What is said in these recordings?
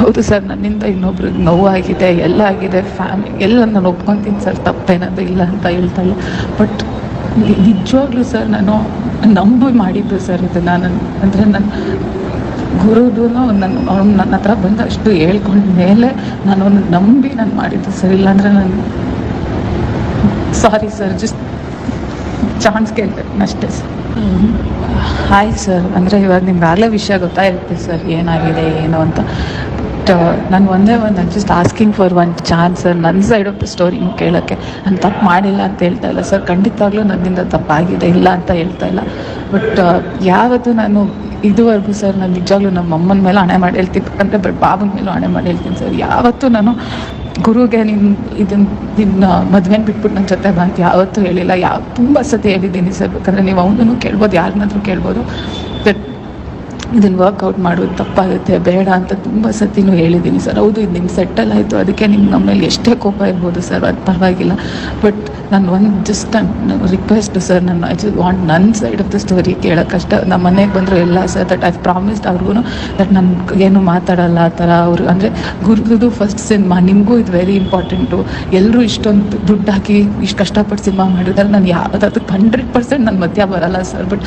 ಹೌದು ಸರ್ ನನ್ನಿಂದ ಇನ್ನೊಬ್ರಿಗೆ ನೋವಾಗಿದೆ ಎಲ್ಲ ಆಗಿದೆ ಫ್ಯಾಮಿಲಿ ಎಲ್ಲ ನಾನು ಒಪ್ಕೊತೀನಿ ಸರ್ ತಪ್ಪೇನದು ಇಲ್ಲ ಅಂತ ಹೇಳ್ತಾಳೆ ಬಟ್ ನಿಜವಾಗ್ಲೂ ಸರ್ ನಾನು ನಂಬಿ ಮಾಡಿದ್ದು ಸರ್ ಇದು ನಾನು ಅಂದರೆ ನನ್ನ ಗುರುದು ನನ್ನ ಅವ್ನು ನನ್ನ ಹತ್ರ ಬಂದು ಅಷ್ಟು ಹೇಳ್ಕೊಂಡ ಮೇಲೆ ನಾನು ಅವನು ನಂಬಿ ನಾನು ಮಾಡಿದ್ದು ಸರ್ ಇಲ್ಲಾಂದರೆ ನಾನು ಸಾರಿ ಸರ್ ಜಸ್ಟ್ ಚಾನ್ಸ್ ಕೇಳ್ಬೇಕು ಅಷ್ಟೇ ಸರ್. ಹಾಯ್ ಸರ್ ಅಂದರೆ ಇವಾಗ ನಿಮ್ಗೆ ಆಗಲೇ ವಿಷಯ ಗೊತ್ತಾಗಿರುತ್ತೆ ಸರ್ ಏನಾಗಿದೆ ಏನು ಅಂತ. ನಾನು ಒಂದೇ ಒಂದು just asking for one chance sir ನನ್ನ ಸೈಡ್ ಆಫ್ ದ ಸ್ಟೋರಿನೂ ಕೇಳೋಕ್ಕೆ. ನಾನು ತಪ್ಪು ಮಾಡಿಲ್ಲ ಅಂತ ಹೇಳ್ತಾ ಇಲ್ಲ ಸರ್ ಖಂಡಿತವಾಗ್ಲೂ ನನ್ನಿಂದ ತಪ್ಪಾಗಿದೆ, ಇಲ್ಲ ಅಂತ ಹೇಳ್ತಾ ಇಲ್ಲ. ಬಟ್ ಯಾವತ್ತೂ ನಾನು ಇದುವರೆಗೂ ಸರ್ ನಾನು ನಿಜವಾಗ್ಲೂ ನಮ್ಮ ಅಮ್ಮನ ಮೇಲೆ ಹಣೆ ಮಾಡಿ ಹೇಳ್ತೀನಿ. ಅಂದರೆ ಬಟ್ ಬಾಬನ ಮೇಲೂ ಹಣೆ ಮಾಡಿ ಹೇಳ್ತೀನಿ ಸರ್ ಯಾವತ್ತೂ ನಾನು ಗುರುಗೆ ನಿನ್ನ ಇದನ್ನ ನಿನ್ನ ಮದುವೆನ ಬಿಟ್ಬಿಟ್ಟು ನನ್ನ ಜೊತೆ ಬಂತ ಯಾವತ್ತೂ ಹೇಳಿಲ್ಲ. ಯಾವ ತುಂಬ ಸತಿ ಹೇಳಿದ್ದೀನಿ ಸರ್ ಬೇಕಂದರೆ ನೀವು ಅವನನ್ನು ಕೇಳ್ಬೋದು, ಯಾರನ್ನಾದ್ರೂ ಕೇಳ್ಬೋದು. ಬಟ್ ಇದನ್ನು ವರ್ಕೌಟ್ ಮಾಡೋದು ತಪ್ಪಾಗುತ್ತೆ, ಬೇಡ ಅಂತ ತುಂಬ ಸತಿನೂ ಹೇಳಿದ್ದೀನಿ ಸರ್ ಹೌದು, ಇದು ನಿಮ್ಗೆ ಸೆಟ್ಟಲ್ ಆಯಿತು. ಅದಕ್ಕೆ ನಿಮ್ಗೆ ನಮ್ಮ ಮೇಲೆ ಎಷ್ಟೇ ಕೋಪ ಇರ್ಬೋದು ಸರ್ ಅದು ಪರವಾಗಿಲ್ಲ. ಬಟ್ ನಾನು ಒಂದು ಜಸ್ಟ್ ರಿಕ್ವೆಸ್ಟ್ ಸರ್ ನಾನು ಐ ಜಸ್ಟ್ ವಾಂಟ್ ನನ್ನ ಸೈಡ್ ಆಫ್ ದ ಸ್ಟೋರಿ ಕೇಳೋಕ್ಕಷ್ಟ ನಮ್ಮ ಮನೆಗೆ ಬಂದರು ಎಲ್ಲ ಸರ್ ದಟ್ ಐ ಪ್ರಾಮಿಸ್ಡ್ ಅವ್ರಿಗೂ ದಟ್ ನಾನು ಏನು ಮಾತಾಡಲ್ಲ ಆ ಥರ ಅವರು, ಅಂದರೆ ಗುರುದು ಫಸ್ಟ್ ಸಿನಿಮಾ ನಿಮಗೂ ಇದು ವೆರಿ ಇಂಪಾರ್ಟೆಂಟು ಎಲ್ಲರೂ ಇಷ್ಟೊಂದು ದುಡ್ಡು ಹಾಕಿ ಇಷ್ಟು ಕಷ್ಟಪಟ್ಟು ಸಿನಿಮಾ ಮಾಡಿದ್ರೆ ನಾನು ಯಾವುದಾದ್ರೂ ಅದಕ್ಕೆ ಹಂಡ್ರೆಡ್ ಪರ್ಸೆಂಟ್ ನನ್ನ ಮಧ್ಯ ಬರಲ್ಲ sir but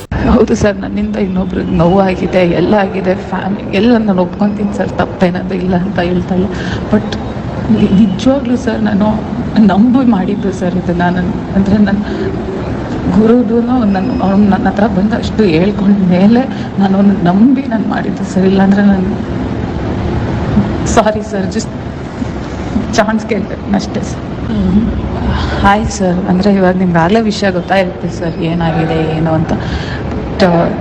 ಹೌದು ಸರ್ ನನ್ನಿಂದ ಇನ್ನೊಬ್ರಿಗೆ ನೋವಾಗಿದೆ ಎಲ್ಲ ಆಗಿದೆ ಫ್ಯಾಮ್ ಎಲ್ಲ ನಾನು ಒಪ್ಕೊತೀನಿ ಸರ್ ತಪ್ಪೇನದು ಇಲ್ಲ ಅಂತ ಹೇಳ್ತಾ ಇಲ್ಲ. ಬಟ್ ನಿಜವಾಗ್ಲೂ ಸರ್ ನಾನು ನಂಬಿ ಮಾಡಿದ್ದು ಸರ್ ಇದು ನಾನು. ಅಂದರೆ ನನ್ನ ಗುರುದು ನನ್ನ ಅವ್ನು ನನ್ನ ಹತ್ರ ಬಂದು ಅಷ್ಟು ಹೇಳ್ಕೊಂಡ ಮೇಲೆ ನಾನು ಅವನು ನಂಬಿ ನಾನು ಮಾಡಿದ್ದು ಸರ್. ಇಲ್ಲಾಂದರೆ ನಾನು ಸಾರಿ ಸರ್ ಜಸ್ಟ್ ಚಾನ್ಸ್ ಕೇಳ್ಬೇಕು ಅಷ್ಟೇ ಸರ್ ಹಾಯ್ ಸರ್ ಅಂದರೆ ಇವಾಗ ನಿಮ್ಗೆ ಆಗಲೇ ವಿಷಯ ಗೊತ್ತಾಗಿರುತ್ತೆ ಸರ್ ಏನಾಗಿದೆ ಏನು ಅಂತ.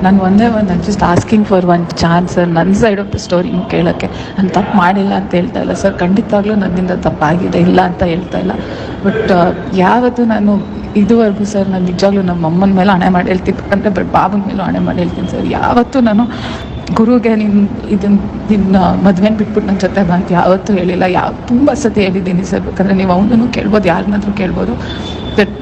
ನಾನು ಒಂದೇ ಒಂದು just asking for one chance sir ನನ್ನ ಸೈಡ್ ಆಫ್ ದ ಸ್ಟೋರಿನೂ ಕೇಳೋಕ್ಕೆ. ನಾನು ತಪ್ಪು ಮಾಡಿಲ್ಲ ಅಂತ ಹೇಳ್ತಾ ಇಲ್ಲ ಸರ್ ಖಂಡಿತವಾಗ್ಲೂ ನನ್ನಿಂದ ತಪ್ಪಾಗಿದೆ, ಇಲ್ಲ ಅಂತ ಹೇಳ್ತಾ ಇಲ್ಲ. ಬಟ್ ಯಾವತ್ತು ನಾನು ಇದುವರೆಗೂ ಸರ್ ನಾನು ನಿಜವಾಗ್ಲೂ ನಮ್ಮ ಅಮ್ಮನ ಮೇಲೆ ಹಣೆ ಮಾಡಿ ಹೇಳ್ತೀನಿ, ಅಂದರೆ ಬಟ್ ಬಾಬನ ಮೇಲೂ ಹಣೆ ಮಾಡಿ ಹೇಳ್ತೀನಿ ಸರ್ ಯಾವತ್ತು ನಾನು ಗುರುಗೆ ನಿನ್ನ ಇದನ್ನ ನಿನ್ನ ಮದುವೆನ ಬಿಟ್ಬಿಟ್ಟು ನನ್ನ ಜೊತೆ ಬಂತು ಯಾವತ್ತೂ ಹೇಳಿಲ್ಲ. ಯಾವ ತುಂಬ ಸತಿ ಹೇಳಿದ್ದೀನಿ ಸರ್ ಬೇಕಂದರೆ ನೀವು ಅವನನ್ನು ಕೇಳ್ಬೋದು, ಯಾರನ್ನಾದ್ರೂ ಕೇಳ್ಬೋದು. ಬಟ್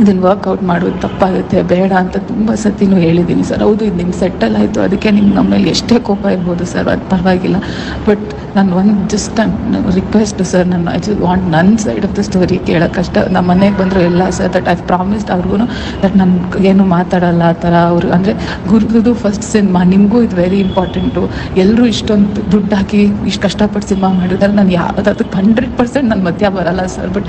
ಇದನ್ನು ವರ್ಕೌಟ್ ಮಾಡೋದು ತಪ್ಪಾಗುತ್ತೆ, ಬೇಡ ಅಂತ ತುಂಬ ಸತಿನೂ ಹೇಳಿದ್ದೀನಿ ಸರ್. ಹೌದು, ಇದು ನಿಮ್ಗೆ ಸೆಟ್ಟಲ್ ಆಯಿತು, ಅದಕ್ಕೆ ನಿಮ್ಗೆ ನಮ್ಮ ಮೇಲೆ ಎಷ್ಟೇ ಕೋಪ ಇರ್ಬೋದು ಸರ್, ಅದು ಪರವಾಗಿಲ್ಲ. ಬಟ್ ನಾನು ಒಂದು ಜಸ್ಟ್ ರಿಕ್ವೆಸ್ಟ್ ಸರ್, ನಾನು ಐ ಜಸ್ಟ್ ವಾಂಟ್ ನನ್ನ ಸೈಡ್ ಆಫ್ ದ ಸ್ಟೋರಿ ಕೇಳೋಕ್ಕಷ್ಟ ನಮ್ಮ ಮನೆಗೆ ಬಂದರು ಎಲ್ಲ ಸರ್ ದಟ್ ಐ ಪ್ರಾಮಿಸ್ಡ್ ಅವ್ರಿಗೂ ದಟ್ ನಾನು ಏನು ಮಾತಾಡಲ್ಲ ಆ ಥರ ಅವರು, ಅಂದರೆ ಗುರುದು ಫಸ್ಟ್ ಸಿನಿಮಾ ನಿಮಗೂ ಇದು ವೆರಿ ಇಂಪಾರ್ಟೆಂಟು ಎಲ್ಲರೂ ಇಷ್ಟೊಂದು ದುಡ್ಡು ಹಾಕಿ ಇಷ್ಟು ಕಷ್ಟಪಟ್ಟು ಸಿನಿಮಾ ಮಾಡಿದ್ದಾರೆ ನಾನು ಯಾವ್ದು ಅದಕ್ಕೆ ಹಂಡ್ರೆಡ್ ಪರ್ಸೆಂಟ್ ನನ್ನ ಮಧ್ಯ ಬರಲ್ಲ sir. But